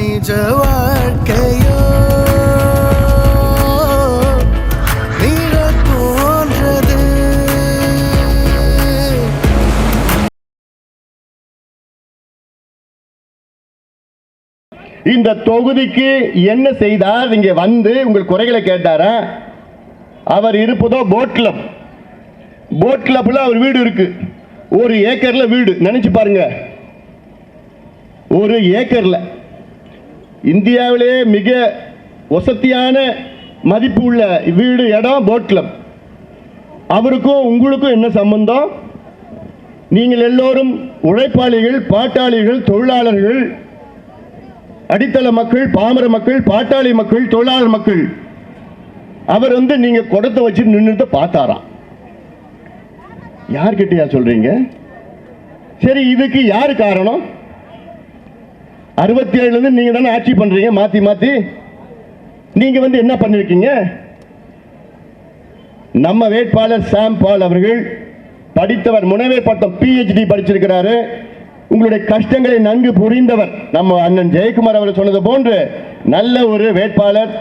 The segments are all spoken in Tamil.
நிஜ வாழ்க்கையோ? இந்த தொகுதிக்கு என்ன செய்தார்? இங்க வந்து உங்கள் குறைகளை கேட்டாரா? அவர் இருப்பதோ போட் கிளப் போட் கிளப்ல அவர் வீடு இருக்கு. ஒரு ஏக்கர்ல வீடு. நினைச்சு பாருங்க. ஒரு ஏக்கர்ல. இந்தியாவிலே மிக வசதியான மதிப்பு உள்ள வீடு இடம் போட் கிளப் அவருக்கும் உங்களுக்கும் என்ன சம்பந்தம்? நீங்கள் எல்லோரும் உழைப்பாளிகள் பாட்டாளிகள் தொழிலாளர்கள் அடித்தள மக்கள் பாமர மக்கள் பாட்டாளி மக்கள் தொழிலாளர் மக்கள். அவர் வந்து நீங்க குடத்தை வச்சு நின்றுட்டு பார்த்தாராம் யார்கிட்டயா சொல்றீங்க? சரி இதுக்கு யாரு காரணம்? அறுபத்தி ஏழுல இருந்து நீங்க தானே ஆட்சி பண்றீங்க? மாத்தி மாத்தி. நீங்க வந்து என்ன பண்ணிருக்கீங்க? நம்ம வேட்பாளர் சாம் பால் அவர்கள் படித்தவர் முனைவர் பட்டம் பிஹெச்டி படிச்சிருக்கிறாரு. உங்களுடைய கஷ்டங்களை நன்கு புரிந்தவர் நம்ம அண்ணன் ஜெயக்குமார் அவர் சொன்னது போன்று நல்ல ஒரு வேட்பாளர்.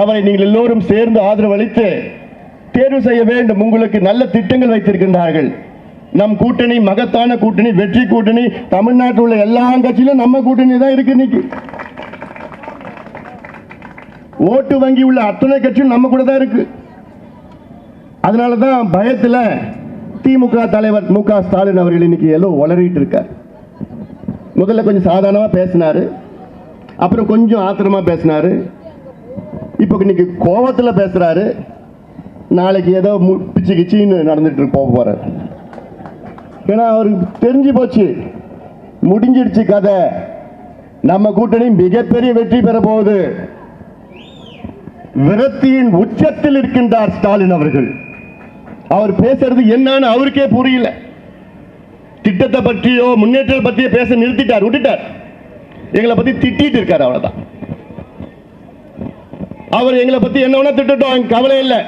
அவரை நீங்கள் எல்லோரும் சேர்ந்து ஆதரவு அளித்து தேர்வு செய்ய வேண்டும். உங்களுக்கு நல்ல திட்டங்கள் வைத்திருக்கின்றார்கள். நம் கூட்டணி மகத்தான கூட்டணி வெற்றி கூட்டணி தமிழ்நாட்டில் உள்ள எல்லா கட்சியிலும் நம்ம கூட்டணி தான் இருக்கு இன்னைக்கு. ஓட்டு வங்கி உள்ள அத்தனை கட்சியும் நம்ம கூட தான் இருக்கு. அதனால தான் பயத்தில் திமுக தலைவர் மு க ஸ்டாலின் அவர்கள் இன்னைக்கு எல்லாம் உளறிட்டு இருக்கார். முதல்ல கொஞ்சம் சாதாரணமாக பேசினாரு. அப்புறம் கொஞ்சம் ஆத்திரமா பேசினாரு. இப்போ இன்னைக்கு கோவத்தில் பேசுகிறாரு நாளைக்கு ஏதோ மு- பிச்சு கிச்சின்னு நடந்துட்டு போக போகிறார் ஏன்னா அவருக்கு தெரிஞ்சு போச்சு. முடிஞ்சிடுச்சு கதை. நம்ம கூட்டணி மிகப்பெரிய வெற்றி பெற போகுது. விரக்தியின் உச்சத்தில் இருக்கின்றார் ஸ்டாலின் அவர்கள். அவர் பேசுறது என்னன்னு அவருக்கே புரியல. திட்டத்தை பற்றியோ முன்னேற்றம் பற்றியோ பேச நிறுத்திட்டார் விட்டுட்டார். எங்களை பத்தி திட்டிட்டு இருக்காரு அவ்வளவுதான். அவர் எங்களை பத்தி என்ன வேணா திட்டட்டும் கவலை இல்லை.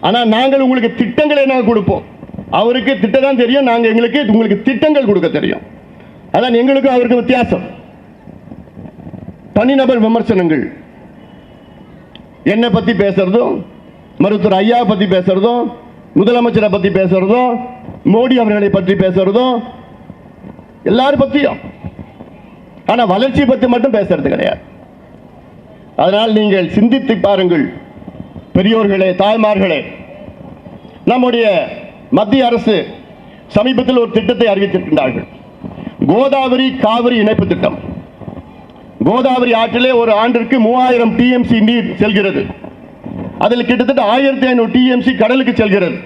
ஆனா நாங்கள் உங்களுக்கு திட்டங்களை நாங்கள் கொடுப்போம். அவருக்கு திட்டம் தான் தெரியும் நாங்க எங்களுக்கு உங்களுக்கு திட்டங்கள் கொடுக்க தெரியும். அதான் எங்களுக்கும் அவருக்கு வித்தியாசம். தனிநபர் விமர்சனங்கள். என்னை பத்தி பேசுறதும் மருத்துவர் ஐயா பத்தி பேசுறதும் முதலமைச்சரை பத்தி பேசுறதும் மோடி அவர்களை பற்றி பேசுறதும் எல்லாரும் பற்றியும் ஆனா வளர்ச்சி பற்றி மட்டும் பேசுறது கிடையாது. அதனால் நீங்கள் சிந்தித்து பாருங்கள் பெரியோர்களே தாய்மார்களே நம்முடைய மத்திய அரசு சமீபத்தில் ஒரு திட்டத்தை அறிவித்திருக்கின்றார்கள். கோதாவரி காவிரி இணைப்பு திட்டம். கோதாவரி ஆற்றிலே ஒரு ஆண்டிற்கு மூவாயிரம் டிஎம்சி நீர் செல்கிறது. அதில் கிட்டத்தட்ட ஆயிரத்தி ஐநூறு டிஎம்சி கடலுக்கு செல்கிறது.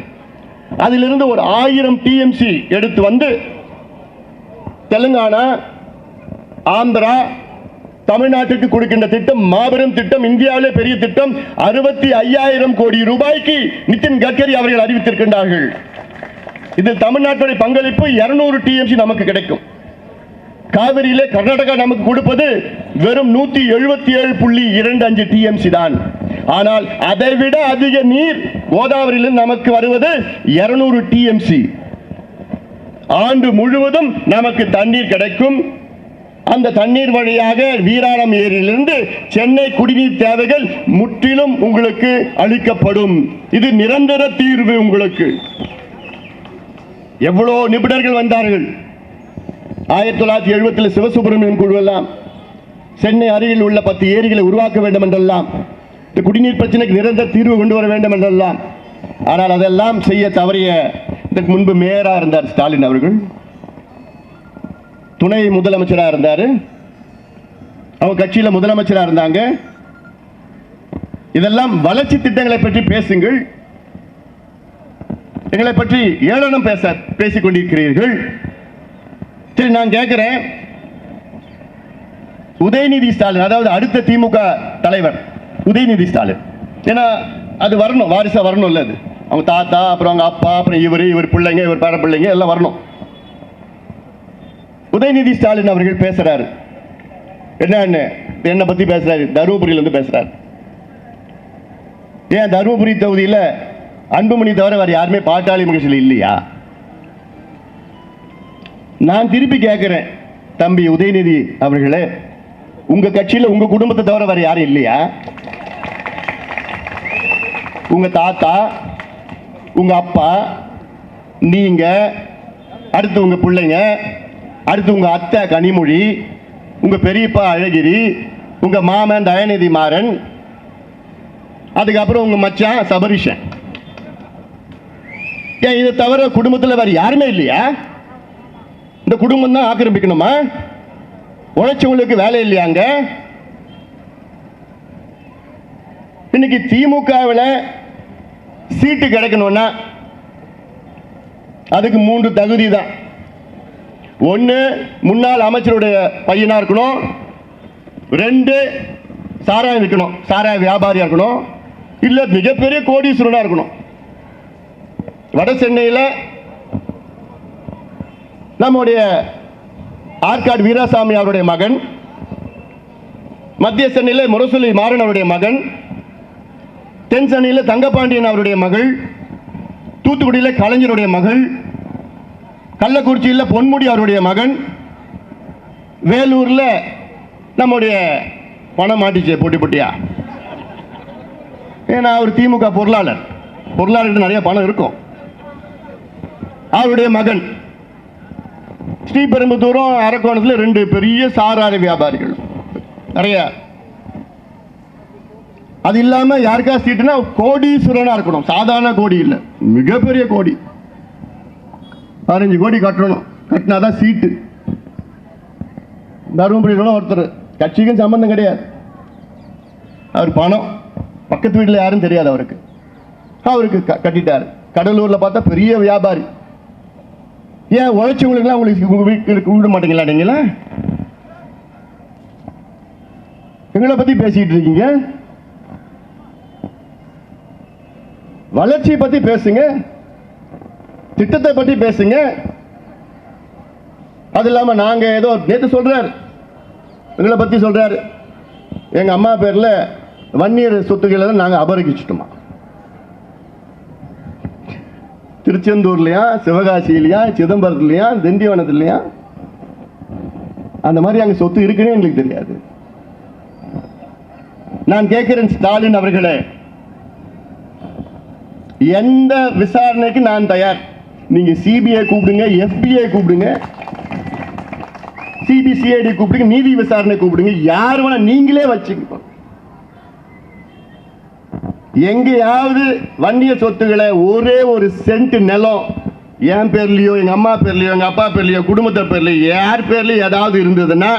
அதிலிருந்து ஒரு ஆயிரம் டிஎம்சி எடுத்து வந்து தெலுங்கானா ஆந்திரா தமிழ்நாட்டுக்கு கொடுக்கின்ற திட்டம் மாபெரும் திட்டம் இந்தியாவிலே பெரிய திட்டம் அறுபத்தி ஐயாயிரம் கோடி ரூபாய்க்கு நிதின் கட்கரி அவர்கள் அறிவித்திருக்கின்றார்கள். இதில் தமிழ்நாட்டுடைய பங்களிப்பு 200 டிஎம்சி நமக்கு கிடைக்கும். காவிரியிலே கர்நாடகா நமக்கு கொடுப்பது வெறும் நூத்தி எழுபத்தி ஏழு புள்ளி இரண்டு அஞ்சு டிஎம்சி தான். ஆனால் அதை விட அதிக நீர் கோதாவரியிலிருந்து நமக்கு வருவது 200 டிஎம்சி ஆண்டு முழுவதும் நமக்கு தண்ணீர் கிடைக்கும். அந்த தண்ணீர் வழியாக வீராணம் ஏரியிலிருந்து சென்னை குடிநீர் தேவைகள் முற்றிலும் உங்களுக்கு அளிக்கப்படும். இது நிரந்தர தீர்வு உங்களுக்கு. எவ்வளோ நிபுணர்கள் வந்தார்கள்? ஆயிரத்தி தொள்ளாயிரத்தி எழுபத்தில் சிவசுப்பிரமணியம் குழுவெல்லாம் சென்னை அருகில் உள்ள பத்து ஏரிகளை உருவாக்க வேண்டும் என்றெல்லாம் இந்த குடிநீர் பிரச்சனைக்கு நிரந்தர தீர்வு கொண்டு வர வேண்டும் என்றெல்லாம் ஆனால் அதெல்லாம் செய்ய தவறிய இதற்கு முன்பு மேயராக இருந்தார் ஸ்டாலின் அவர்கள். துணை முதலமைச்சராக இருந்தார். அவங்க கட்சியில் முதலமைச்சராக இருந்தாங்க. இதெல்லாம் வளர்ச்சி திட்டங்களை பற்றி பேசுங்கள். எங்களை பற்றி ஏளனம் பேச பேசிக் கொண்டிருக்கிறீர்கள் சரி நான் கேட்கிறேன். உதயநிதி ஸ்டாலின் அதாவது அடுத்த திமுக தலைவர் உதயநிதி ஸ்டாலின். ஏன்னா அது வரணும் வாரிசா வரணும்ல அது. அவங்க தாத்தா அப்புறம் அவங்க அப்பா அப்புறம் இவர் இவர் பிள்ளைங்க இவர் பேர பிள்ளைங்க எல்லாம் வரணும். உதயநிதி ஸ்டாலின் அவர்கள் பேசுறாரு. என்னன்னு என்னை பத்தி பேசுறாரு? தருமபுரியில இருந்து பேசுறாரு. ஏன் தருமபுரி தொகுதியில அன்புமணி தவிர வேறு யாருமே பாட்டாளி மகிழ்ச்சியில் இல்லையா? நான் திருப்பி கேட்குறேன் தம்பி உதயநிதி அவர்களே உங்கள் கட்சியில் உங்கள் குடும்பத்தை தவிர வேறு யாரும் இல்லையா? உங்க தாத்தா உங்க அப்பா நீங்கள் அடுத்து உங்கள் பிள்ளைங்க அடுத்து உங்கள் அத்தை கனிமொழி உங்கள் பெரியப்பா அழகிரி உங்கள் மாமன் தயாநிதி மாறன் அதுக்கப்புறம் உங்கள் மச்சான் சபரிஷன். ஏன் இதை தவிர குடும்பத்தில் வேற யாருமே இல்லையா? இந்த குடும்பம் தான் ஆக்கிரமிக்கணுமா? உழைச்சவங்களுக்கு வேலை இல்லையாங்க? இன்னைக்கு திமுகவில் சீட்டு கிடைக்கணும்னா அதுக்கு மூன்று தகுதி தான். ஒன்று முன்னாள் அமைச்சருடைய பையனாக இருக்கணும். ரெண்டு சாராயம் விற்கணும். சாராய வியாபாரியாக இருக்கணும். இல்லை மிகப்பெரிய கோடீஸ்வரனாக இருக்கணும். வட சென்னையில் நம்முடைய ஆற்காடு வீராசாமி அவருடைய மகன் மத்திய சென்னையில் முரசொலி மாறன் அவருடைய மகன் தென் சென்னையில் தங்கப்பாண்டியன் அவருடைய மகள் தூத்துக்குடியில் கலைஞருடைய மகள் கள்ளக்குறிச்சியில் பொன்முடி அவருடைய மகன் வேலூரில் நம்முடைய பணம் மாட்டிச்சு போட்டி போட்டியா. ஏன்னா அவர் திமுக பொருளாளர். பொருளாளர்கிட்ட நிறைய பணம் இருக்கும். அவருடைய மகன். ஸ்ரீபெரும்புத்தூரும் அரக்கோணத்தில் ரெண்டு பெரிய சாராய வியாபாரிகள். நிறைய. அது இல்லாம யாருக்கா சீட்டுனா கோடீஸ்வரனா இருக்கணும். சாதாரண கோடி இல்லை. மிகப்பெரிய கோடி. பதினஞ்சு கோடி கட்டணும். கட்டினாதான் சீட்டு. தருமபுரியில ஒருத்தர். கட்சிக்கும் சம்பந்தம் கிடையாது. அவர் பணம். பக்கத்து வீட்டில் யாரும் தெரியாது அவருக்கு. அவருக்கு க- கட்டிட்டாரு. கடலூர்ல பார்த்தா பெரிய வியாபாரி. ஏன் உழைச்சவங்களுக்குலாம் உங்களுக்கு உங்க வீட்டுக்கு விட மாட்டீங்களா நீங்களா? எங்களை பத்தி பேசிட்டு இருக்கீங்க. வளர்ச்சியை பத்தி பேசுங்க. திட்டத்தை பத்தி பேசுங்க. அது இல்லாம நாங்க ஏதோ நேற்று சொல்றாரு. எங்களை பத்தி சொல்றாரு. எங்க அம்மா பேர்ல வன்னியர் சொத்துக்களை தான் நாங்க அபகரிச்சிட்டோமா? திருச்செந்தூர்லையா சிவகாசியிலையா சிதம்பரத்துலையா திண்டிவனத்துலையா? அந்த மாதிரி அங்க சொத்து இருக்குன்னு எங்களுக்கு தெரியாது. நான் கேட்கிறேன் ஸ்டாலின் அவர்களே எந்த விசாரணைக்கு நான் தயார்? நீங்க சிபிஐ கூப்பிடுங்க எஃபிஐ கூப்பிடுங்க சிபிசிஐடி கூப்பிடுங்க நீதி விசாரணை கூப்பிடுங்க யார் வேணா நீங்களே வச்சுக்க எங்கேயாவது வன்னிய சொத்துக்களை ஒரே ஒரு சென்ட் நிலம் என் பேர்லேயோ எங்கள் அம்மா பேர்லையோ எங்கள் அப்பா பேர்லையோ குடும்பத்தை பேர்லேயோ யார் பேர்லேயும் ஏதாவது இருந்ததுன்னா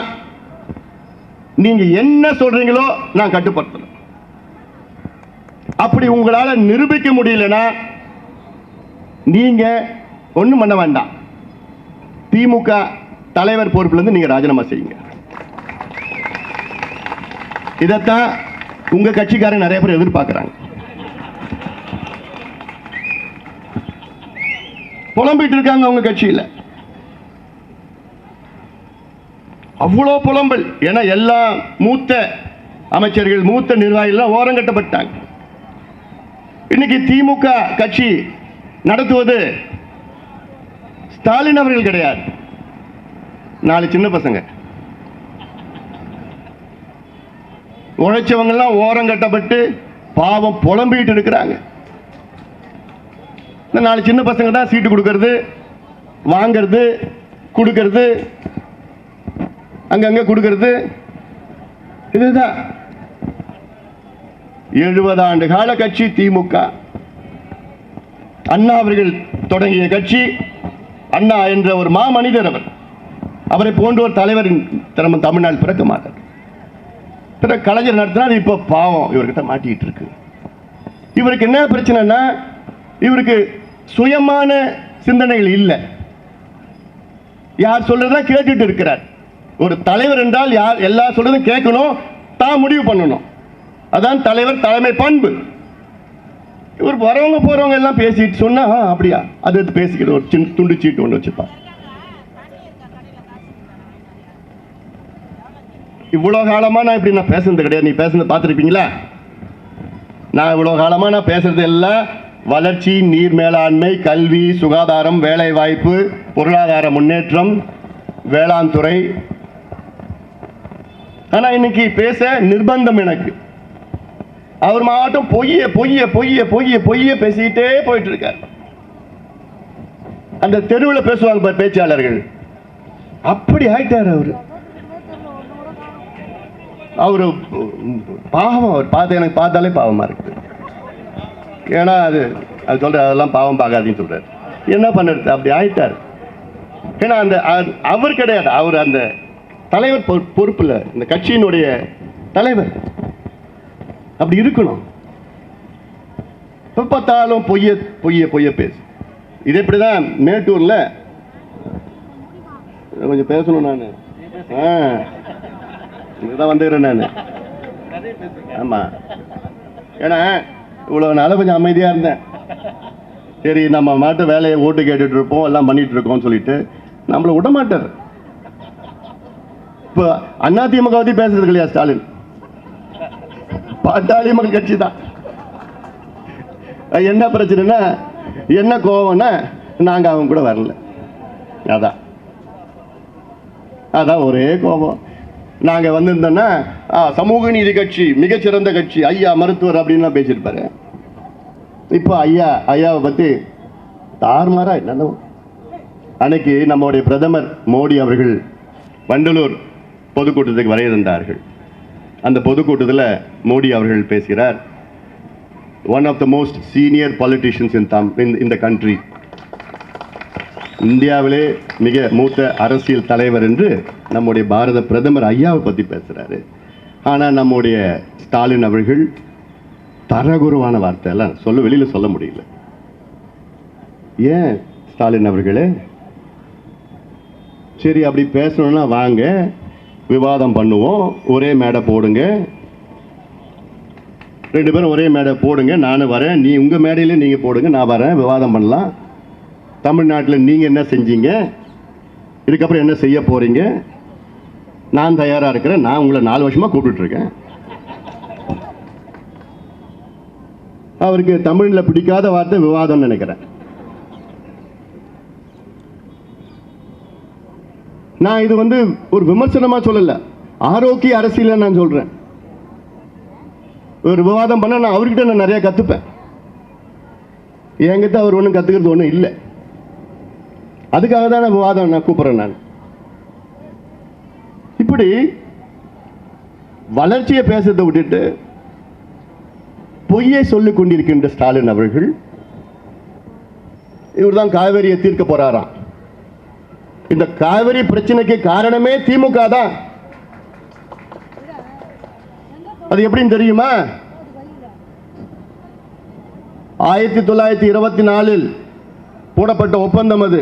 நீங்கள் என்ன சொல்கிறீங்களோ நான் கட்டுப்படுத்தணும். அப்படி உங்களால் நிரூபிக்க முடியலன்னா நீங்கள் ஒன்றும் பண்ண வேண்டாம். திமுக தலைவர் பொறுப்புலேருந்து நீங்கள் ராஜினாமா செய்யுங்க. இதைத்தான் உங்கள் கட்சிக்காரங்க நிறைய பேர் எதிர்பார்க்குறாங்க. புலம்பிட்டு இருக்காங்க அவங்க கட்சியில. அவ்வளோ புலம்பல். ஏன்னா எல்லா மூத்த அமைச்சர்கள் மூத்த நிர்வாகிகள்லாம் ஓரங்கட்டப்பட்டாங்க இன்னைக்கு திமுக கட்சி நடத்துவது ஸ்டாலின் அவர்கள் கிடையாது. நாலு சின்ன பசங்க. உழைச்சவங்க எல்லாம் ஓரம் கட்டப்பட்டு பாவம் புலம்பிட்டு இருக்கிறாங்க. இந்த நாலு சின்ன பசங்க தான் சீட்டு கொடுக்கறது வாங்கிறது கொடுக்கறது அங்கங்க கொடுக்கறது. இதுதான். எழுபது ஆண்டு கால கட்சி திமுக. அண்ணா அவர்கள் தொடங்கிய கட்சி அண்ணா என்ற ஒரு மாமனிதர் அவர். அவரை போன்ற ஒரு தலைவர் திறம தமிழ்நாடு பிறக்க மாட்டார் பிற கலைஞர் நடத்தினார் இப்போ பாவம் இவர்கிட்ட மாட்டிக்கிட்டு இருக்கு. இவருக்கு என்ன பிரச்சனைனா இவருக்கு சுயமான சிந்தனைகள் இல்லை. யார் சொல்றதா கேட்டுட்டு இருக்கிறார். ஒரு தலைவர் என்றால் யார் எல்லா சொல்றதும் கேட்கணும் தான் முடிவு பண்ணணும். அதான் தலைவர் தலைமை பண்பு. இவர் வரவங்க போறவங்க எல்லாம் பேசிட்டு சொன்னா அப்படியா? அது எடுத்து பேசிக்கிட்டு ஒரு சின்ன துண்டு சீட்டு ஒன்று வச்சுப்பான் இவ்வளோ காலமா நான் இப்படி நான் பேசுனது கிடையாது. நீ பேசுனது பார்த்துருப்பீங்களா? நான் இவ்வளோ காலமா நான் பேசுறது எல்லாம் வளர்ச்சி நீர் மேலாண்மை கல்வி சுகாதாரம் வேலைவாய்ப்பு பொருளாதார முன்னேற்றம் வேளாண் துறை. ஆனா இன்னைக்கு பேச நிர்பந்தம் எனக்கு. அவர் மாட்டும் பொய்ய பொய்ய பொய்ய பொய்ய பொய்ய பேசிக்கிட்டே போயிட்டு இருக்கார் அந்த தெருவில் பேசுவாங்க பேச்சாளர்கள். அப்படி ஆயிட்டார் அவரு. அவரு பாவம் அவர் பார்த்து எனக்கு பார்த்தாலே பாவமாக இருக்குது ஏன்னா அது அது சொல்கிற அதெல்லாம் பாவம் பார்க்காதுன்னு சொல்றாரு. என்ன பண்ணுறது? அப்படி ஆயிட்டார். ஏன்னா அந்த அவர் கிடையாது. அவர் அந்த தலைவர் பொ- பொறுப்புல இந்த கட்சியினுடைய தலைவர். அப்படி இருக்கணும். எப்ப பார்த்தாலும் பொய்ய பொய்ய பொய்ய பேசு. இது இப்படிதான் மேட்டூர்ல. கொஞ்சம் பேசணும் நான். ஆ. இதுதான் வந்துக்கிறேன் நான். ஆமா. ஏன்னா இவ்வளவு நாள கொஞ்சம் அமைதியா இருந்தேன். சரி நம்ம மாட்டு வேலையை ஓட்டு கேட்டுட்டு இருப்போம் எல்லாம் பண்ணிட்டு இருக்கோம்னு சொல்லிட்டு நம்மள விட மாட்டார். இப்போ அதிமுக பற்றி பேசுறது இல்லையா ஸ்டாலின்? பாட்டாளி மக்கள் கட்சி தான். என்ன பிரச்சனைனா என்ன கோவம்னா நாங்க அவங்க கூட வரல. அதான். அதான் ஒரே கோபம். நாங்கள் வந்திருந்தோன்னா சமூக நீதி கட்சி மிகச்சிறந்த கட்சி ஐயா மருத்துவர் அப்படின்லாம் பேசியிருப்பாரு. இப்போ ஐயா ஐயாவை பற்றி தார்மாரா என்னென்ன அன்னைக்கு நம்முடைய பிரதமர் மோடி அவர்கள் வண்டலூர் பொதுக்கூட்டத்துக்கு வரையிருந்தார்கள் அந்த பொதுக்கூட்டத்தில் மோடி அவர்கள் பேசுகிறார் one of the most senior politicians in them in இந்த கண்ட்ரி இந்தியாவிலே மிக மூத்த அரசியல் தலைவர் என்று நம்முடைய பாரத பிரதமர் ஐயாவை பற்றி பேசுகிறாரு ஆனால் நம்முடைய ஸ்டாலின் அவர்கள் தரகுருவான வார்த்தை எல்லாம் சொல்ல வெளியில் சொல்ல முடியல. ஏன் ஸ்டாலின் அவர்களே? சரி அப்படி பேசணும்னா வாங்க விவாதம் பண்ணுவோம் ஒரே மேடை போடுங்க. ரெண்டு பேரும் ஒரே மேடை போடுங்க நானும் வரேன் நீ உங்கள் மேடையிலே நீங்கள் போடுங்க நான் வரேன் விவாதம் பண்ணலாம். தமிழ்நாட்டில் நீங்கள் என்ன செஞ்சீங்க? இதுக்கப்புறம் என்ன செய்ய போறீங்க? நான் தயாராக இருக்கிறேன். நான் உங்களை நாலு வருஷமாக கூப்பிட்டுட்டு இருக்கேன். அவருக்கு தமிழில் பிடிக்காத வார்த்தை விவாதம்னு நினைக்கிறேன். நான் இது வந்து ஒரு விமர்சனமா சொல்லலை. ஆரோக்கிய அரசியல நான் சொல்றேன். ஒரு விவாதம் பண்ணால் நான் அவர்கிட்ட நான் நிறைய கத்துப்பேன். என்கிட்ட அவர் ஒன்றும் கத்துக்கிறது ஒன்றும் இல்லை. அதுக்காக தான் நான் விவாதம் நான் கூப்பிட்றேன் நான். இப்படி வளர்ச்சியை பேசுறதை விட்டுட்டு பொய்யை சொல்லிக் கொண்டிருக்கின்ற ஸ்டாலின் அவர்கள் இவர் தான் காவேரியை தீர்க்க போறாராம். இந்த காவிரி பிரச்சனைக்கு காரணமே திமுக தான். அது எப்படின்னு தெரியுமா? ஆயிரத்தி தொள்ளாயிரத்தி இருபத்தி நாலில் போடப்பட்ட ஒப்பந்தம் அது.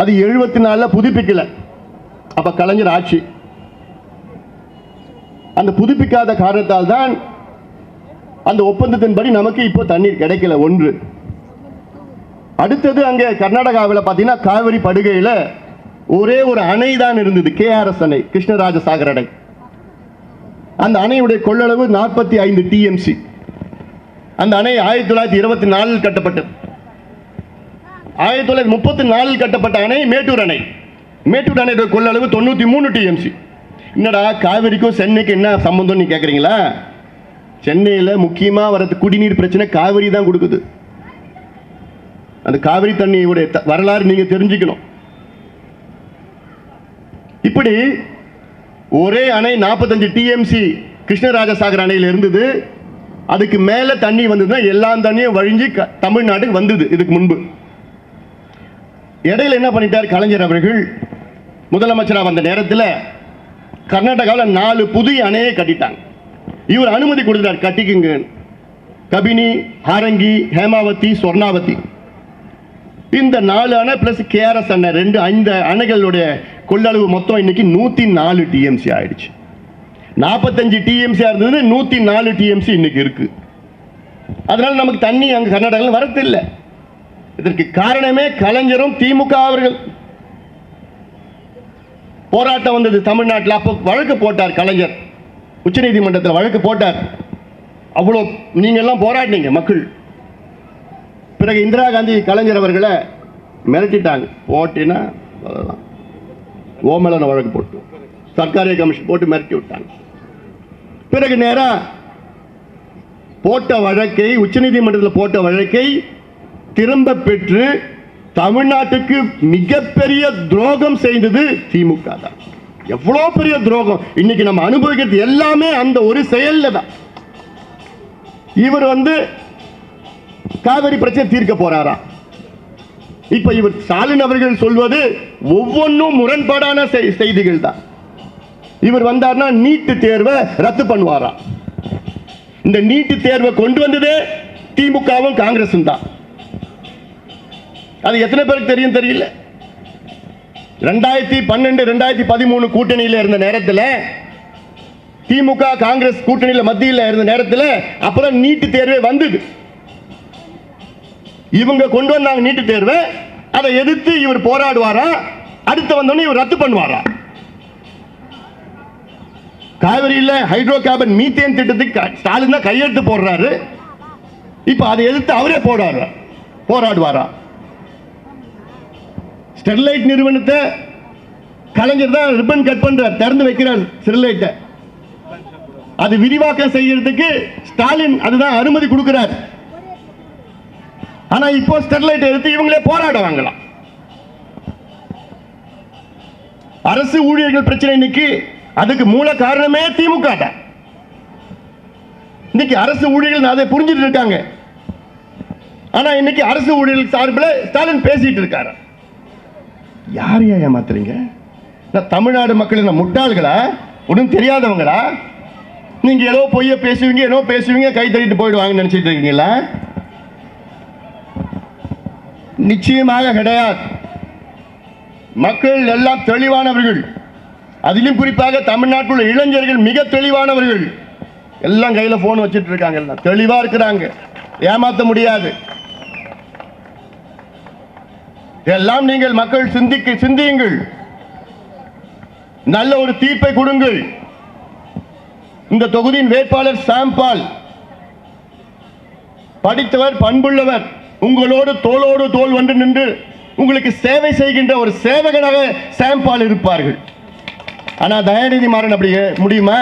அது எழுபத்தி நாலில் புதுப்பிக்கல. அப்ப கலைஞர் ஆட்சி. அந்த புதுப்பிக்காத காரணத்தால் தான் அந்த ஒப்பந்தத்தின்படி நமக்கு இப்போ தண்ணீர் கிடைக்கல ஒன்று. அடுத்தது அங்கே கர்நாடகாவில் பார்த்தீங்கன்னா காவிரி படுகையில் ஒரே ஒரு அணை தான் இருந்தது கேஆர்எஸ் அணை கிருஷ்ணராஜ சாகர் அணை. அந்த அணையுடைய கொள்ளளவு நாற்பத்தி ஐந்து டிஎம்சி. அந்த அணை ஆயிரத்தி தொள்ளாயிரத்தி இருபத்தி நாலில் கட்டப்பட்டது. ஆயிரத்தி தொள்ளாயிரத்தி முப்பத்தி நாலில் கட்டப்பட்ட அணை மேட்டூர் அணை. மேட்டூர் அணையோட கொள்ளளவு தொண்ணூற்றி மூணு டிஎம்சி என்னடா காவிரிக்கும் சென்னைக்கு என்ன சம்பந்தம் நீ கேட்குறீங்களா சென்னையில் முக்கியமாக வரது குடிநீர் பிரச்சனை காவிரி தான் கொடுக்குது. அந்த காவிரி தண்ணியுடைய வரலாறு நீங்கள் தெரிஞ்சுக்கணும். இப்படி ஒரே அணை 45 டிஎம்சி கிருஷ்ணராஜசாகர் அணையில் இருந்தது. அதுக்கு மேலே தண்ணி வந்ததுன்னா எல்லா தண்ணியும் வழிஞ்சு க- தமிழ்நாட்டுக்கு வந்தது இதுக்கு முன்பு. இடையில என்ன பண்ணிட்டார் கலைஞர் அவர்கள்? முதலமைச்சராக வந்த நேரத்தில் கர்நாடகாவில் நாலு புதிய அணையை கட்டிட்டாங்க. இவர் அனுமதி கொடுத்தார் கட்டிக்குங்க கபினி ஹாரங்கி ஹேமாவதி சொர்ணாவதி. இந்த நாலு அணை பிளஸ் கேஆர்எஸ் அணை ரெண்டு ஐந்து அணைகளுடைய கொள்ளளவு மொத்தம் இன்னைக்கு நூத்தி நாலு டிஎம்சி ஆயிடுச்சு. நாற்பத்தஞ்சு டிஎம்சி இருந்தது நூத்தி நாலு டிஎம்சி இன்னைக்கு இருக்கு. அதனால நமக்கு தண்ணி அங்கே கர்நாடகாவில் வரதில்லை இதற்கு காரணமே கலைஞரும் திமுக அவர்கள். போராட்டம் வந்தது தமிழ்நாட்டில். அப்போ வழக்கு போட்டார் கலைஞர். உச்சநீதிமன்றத்தில் வழக்கு போட்டார். அவ்வளோ நீங்க எல்லாம் போராடினீங்க மக்கள். பிறகு இந்திரா காந்தி கலைஞர் அவர்களை மிரட்டிட்டாங்க. போட்டினா அவ்வளவுதான். வழக்கு போட்டு சர்க்காரிய கமிஷன் போட்டு மிரட்டி விட்டாங்க. பிறகு நேரா போட்ட வழக்கை உச்சநீதிமன்றத்தில் போட்ட வழக்கை திரும்ப பெற்று தமிழ்நாட்டுக்கு மிகப்பெரிய துரோகம் செய்தது திமுக தான். எவ்வளோ பெரிய துரோகம். இன்னைக்கு நம்ம அனுபவிக்கிறது எல்லாமே அந்த ஒரு செயல்ல தான். இவர் வந்து காவிரி பிரச்சனை தீர்க்க போறாரா? இப்ப இவர் ஸ்டாலின் அவர்கள் சொல்வது ஒவ்வொன்றும் முரண்பாடான செய்திகள் தான். இவர் வந்தார்னா நீட்டு தேர்வை ரத்து பண்ணுவாரா? இந்த நீட்டு தேர்வை கொண்டு வந்ததே திமுகவும் காங்கிரசும் தான். அது எத்தனை பேருக்கு தெரியும் தெரியல? ரெண்டாயிரத்தி பன்னெண்டு ரெண்டாயிரத்தி பதிமூணு கூட்டணியில் இருந்த நேரத்தில் திமுக காங்கிரஸ் கூட்டணியில் மத்தியில் இருந்த நேரத்தில் அப்புறம் நீட்டு தேர்வே வந்தது. இவங்க கொண்டு வந்தாங்க நீட்டு தேர்வை. அதை எதிர்த்து இவர் போராடுவாரா? அடுத்து வந்தோடனே இவர் ரத்து பண்ணுவாரா? காவிரியில் ஹைட்ரோ கார்பன் மீத்தேன் திட்டத்துக்கு ஸ்டாலின் தான் கையெழுத்து போடுறாரு. இப்போ அதை எதிர்த்து அவரே போடாரு போராடுவாரா? ஸ்டெர்லைட் நிறுவனத்தை கலைஞர் தான் ரிப்பன் கட் பண்றார். திறந்து வைக்கிறார் ஸ்டெர்லைட்டை அது விரிவாக்கம் செய்யறதுக்கு ஸ்டாலின் அதுதான் அனுமதி கொடுக்கிறார். ஆனா இப்போ ஸ்டெர்லைட் எடுத்து இவங்களே போராடுவாங்களாம் அரசு ஊழியர்கள் பிரச்சனை இன்னைக்கு அதுக்கு மூல காரணமே திமுக தான் இன்னைக்கு அரசு ஊழியர்கள் அதை புரிஞ்சுட்டு இருக்காங்க. ஆனா இன்னைக்கு அரசு ஊழியர்கள் சார்பில் ஸ்டாலின் பேசிட்டு இருக்காரு யாரையா ஏமாத்துறீங்க? நான் தமிழ்நாடு மக்கள் என்ன முட்டாள்களா? ஒன்றும் தெரியாதவங்களா? நீங்க ஏதோ பொய்ய பேசுவீங்க ஏதோ பேசுவீங்க கை தட்டிட்டு போயிடுவாங்கன்னு நினைச்சிட்டு இருக்கீங்களா? நிச்சயமாக கிடையாது. மக்கள் எல்லாம் தெளிவானவர்கள். அதிலும் குறிப்பாக தமிழ்நாட்டில் உள்ள இளைஞர்கள் மிக தெளிவானவர்கள். எல்லாம் கையில் ஃபோன் வச்சிட்டு இருக்காங்க எல்லாம். தெளிவாக இருக்கிறாங்க. ஏமாத்த முடியாது. எல்லாம் நீங்கள் மக்கள் சிந்திக்க சிந்தியுங்கள். நல்ல ஒரு தீர்ப்பை கொடுங்கள். இந்த தொகுதியின் வேட்பாளர் சாம்பால் படித்தவர் பண்புள்ளவர் உங்களோடு தோளோடு தோல் வந்து நின்று உங்களுக்கு சேவை செய்கின்ற ஒரு சேவகனாக சாம்பால் இருப்பார்கள். ஆனால் தயாநிதி மாறன் அப்படி முடியுமா?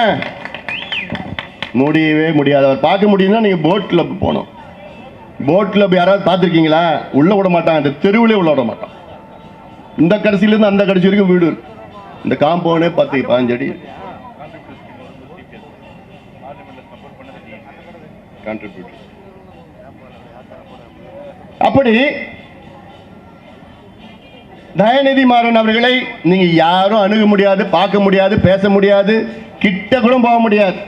முடியவே முடியாது. அவர் பார்க்க முடியும்னா நீங்கள் போட்டில் போனோம் போட்டில் போட் யாராவது பார்த்துருக்கீங்களா? உள்ள விட மாட்டான் அந்த தெருவிலே உள்ள விட மாட்டான் இந்த கடைசியிலேருந்து அந்த கடைசி வரைக்கும் வீடு இந்த காம்பவுண்டே பத்து பாஞ்சடி அப்படி தயாநிதி மாறன் அவர்களை நீங்க யாரும் அணுக முடியாது பார்க்க முடியாது பேச முடியாது கிட்ட கூட போக முடியாது.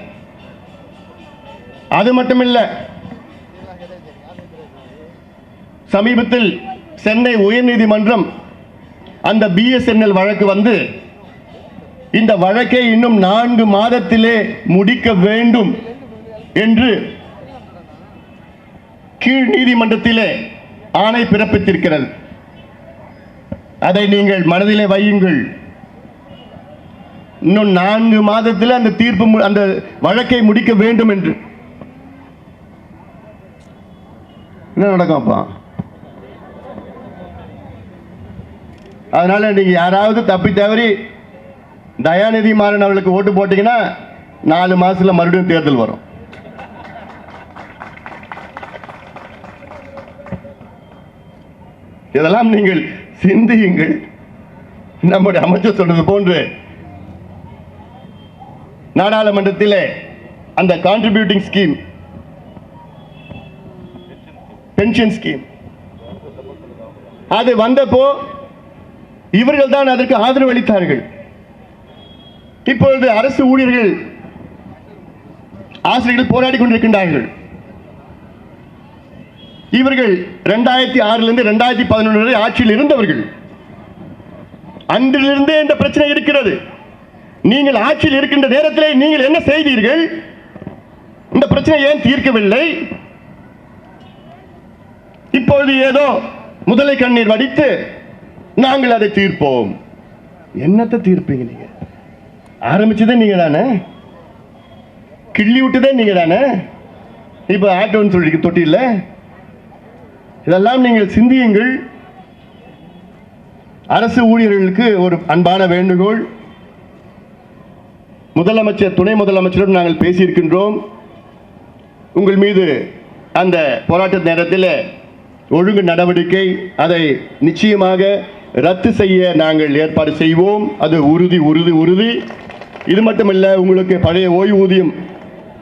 அது மட்டும் இல்ல சமீபத்தில் சென்னை உயர்நீதிமன்றம் அந்த பிஎஸ்என்எல் வழக்கு வந்து இந்த வழக்கை இன்னும் நான்கு மாதத்திலே முடிக்க வேண்டும் என்று கீழ் நீதிமன்றத்திலே ஆணை பிறப்பித்திருக்கிறது. அதை நீங்கள் மனதிலே வையுங்கள். இன்னும் நான்கு மாதத்தில் அந்த தீர்ப்பு மு- அந்த வழக்கை முடிக்க வேண்டும் என்று. என்ன நடக்கும் அப்பா? அதனால நீங்க யாராவது தப்பி தவறி தயாநிதி மாறன் அவர்களுக்கு ஓட்டு போட்டிங்கன்னா நாலு மாசத்துல மறுபடியும் தேர்தல் வரும். இதெல்லாம் நீங்கள் சிந்தியுங்கள். நம்முடைய அமைச்சர் சொன்னது போன்று நாடாளுமன்றத்தில் அந்த கான்ட்ரிபியூட்டிங் ஸ்கீம் பென்ஷன் ஸ்கீம் அது வந்தப்போ இவர்கள் தான் அதற்கு ஆதரவு அளித்தார்கள் இப்பொழுது அரசு ஊழியர்கள் ஆசிரியர்கள் போராடி கொண்டிருக்கின்றார்கள். இவர்கள் ரெண்டாயிரத்தி ஆறிலிருந்து ரெண்டாயிரத்தி பதினொன்று வரை ஆட்சியில் இருந்தவர்கள். அன்றிலிருந்தே இந்த பிரச்சனை இருக்கிறது. நீங்கள் ஆட்சியில் இருக்கின்ற நேரத்தில் நீங்கள் என்ன செய்தீர்கள்? இந்த பிரச்சனை ஏன் தீர்க்கவில்லை? இப்பொழுது ஏதோ முதலை கண்ணீர் வடித்து நாங்கள் அதை தீர்ப்போம். என்னத்தை தீர்ப்பீங்க நீங்க? ஆரம்பிச்சதே நீங்க தானே கிள்ளி விட்டுதே நீங்க தானே இப்ப ஆட்டோன்னு சொல்லி தொட்டியில். இதெல்லாம் நீங்கள் சிந்தியுங்கள். அரசு ஊழியர்களுக்கு ஒரு அன்பான வேண்டுகோள். முதலமைச்சர் துணை முதலமைச்சரும் நாங்கள் பேசியிருக்கின்றோம். உங்கள் மீது அந்த போராட்ட நேரத்தில் ஒழுங்கு நடவடிக்கை அதை நிச்சயமாக ரத்து செய்ய நாங்கள் ஏற்பாடு செய்வோம். அது உறுதி உறுதி உறுதி. இது மட்டுமல்ல உங்களுக்கு பழைய ஓய்வூதியம்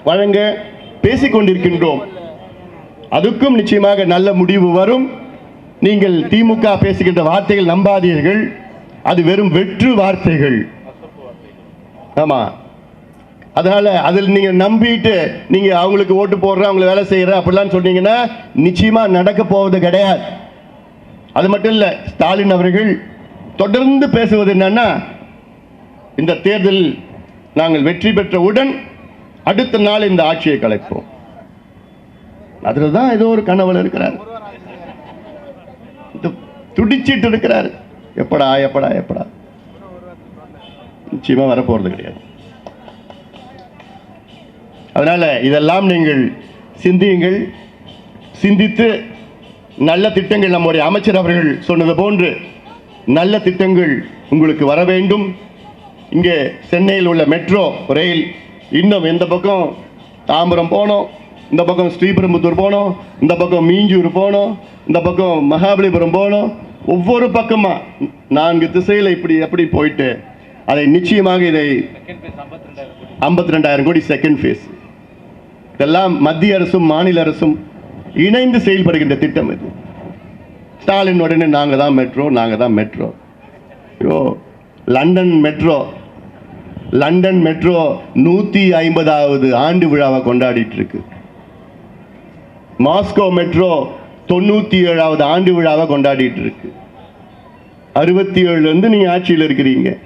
வழங்க பேசிக்கொண்டிருக்கின்றோம் அதுக்கும் நிச்சயமாக நல்ல முடிவு வரும். நீங்கள் திமுக பேசுகின்ற வார்த்தைகள் நம்பாதீர்கள். அது வெறும் வெற்று வார்த்தைகள். ஆமா. அதனால அதில் நீங்க நம்பிட்டு நீங்க அவங்களுக்கு ஓட்டு போடுற அவங்களை வேலை செய்யற அப்படிலாம் சொன்னீங்கன்னா நிச்சயமா நடக்க போவது கிடையாது. அது மட்டும் இல்ல ஸ்டாலின் அவர்கள் தொடர்ந்து பேசுவது என்னன்னா இந்த தேர்தல் நாங்கள் வெற்றி பெற்றவுடன் அடுத்த நாள் இந்த ஆட்சியை கலைப்போம். அதில் தான் ஏதோ ஒரு கனவுல இருக்கிறார். துடிச்சிட்டு இருக்கிறார். எப்படா எப்படா எப்படா. நிச்சயமா வரப்போறது கிடையாது. அதனால இதெல்லாம் நீங்கள் சிந்தியுங்கள். சிந்தித்து நல்ல திட்டங்கள் நம்முடைய அமைச்சர் அவர்கள் சொன்னது போன்று நல்ல திட்டங்கள் உங்களுக்கு வர வேண்டும். இங்கே சென்னையில் உள்ள மெட்ரோ ரயில் இன்னும் இந்த பக்கம் தாம்பரம் போனோம் இந்த பக்கம் ஸ்ரீபெரும்புத்தூர் போனோம் இந்த பக்கம் மீஞ்சூர் போனோம் இந்த பக்கம் மகாபலிபுரம் போனோம். ஒவ்வொரு பக்கமாக நான்கு திசையில் இப்படி எப்படி போயிட்டு அதை நிச்சயமாக இதை ஐம்பத்தி ரெண்டாயிரம் கோடி செகண்ட் ஃபேஸ் இதெல்லாம் மத்திய அரசும் மாநில அரசும் இணைந்து செயல்படுகின்ற திட்டம் இது. ஸ்டாலின் உடனே நாங்கள் தான் மெட்ரோ நாங்கள் தான் மெட்ரோ ஐயோ லண்டன் மெட்ரோ லண்டன் மெட்ரோ நூற்றி ஐம்பதாவது ஆண்டு விழாவை கொண்டாடிட்டு இருக்கு மாஸ்கோ மெட்ரோ தொண்ணூற்றி ஏழாவது ஆண்டு விழாவை கொண்டாடிட்டு இருக்கு அறுபத்தி ஏழுலேருந்து நீங்கள் ஆட்சியில் இருக்கிறீங்க.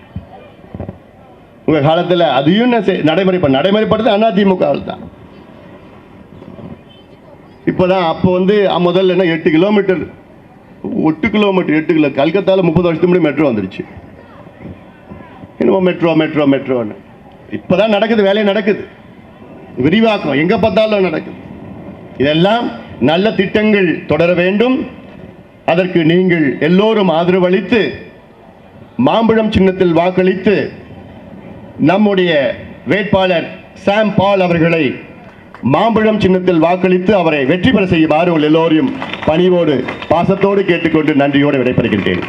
உங்கள் காலத்தில் அதையும் என்ன செய்- நடைமுறைப்படுத்த அதிமுக தான். இப்போதான் அப்போ வந்து முதல்ல என்ன எட்டு கிலோமீட்டர் எட்டு கிலோமீட்டர் எட்டு கிலோ கல்கத்தால முப்பது வருஷத்துக்கு முன்னாடி மெட்ரோ வந்துருச்சு. என்னமோ மெட்ரோ மெட்ரோ மெட்ரோன்னு இப்போதான் நடக்குது வேலையை நடக்குது. விரிவாக்கம் எங்கே பார்த்தாலும் நடக்குது. இதெல்லாம் நல்ல திட்டங்கள் தொடர வேண்டும். அதற்கு நீங்கள் எல்லோரும் ஆதரவு அளித்து மாம்பழம் சின்னத்தில் வாக்களித்து நம்முடைய வேட்பாளர் சாம் பால் அவர்களை மாம்பழம் சின்னத்தில் வாக்களித்து அவரை வெற்றி பெற செய்யுமாறு உங்கள் எல்லோரையும் பணிவோடு பாசத்தோடு கேட்டுக்கொண்டு நன்றியோடு விடைபெறுகின்றேன்.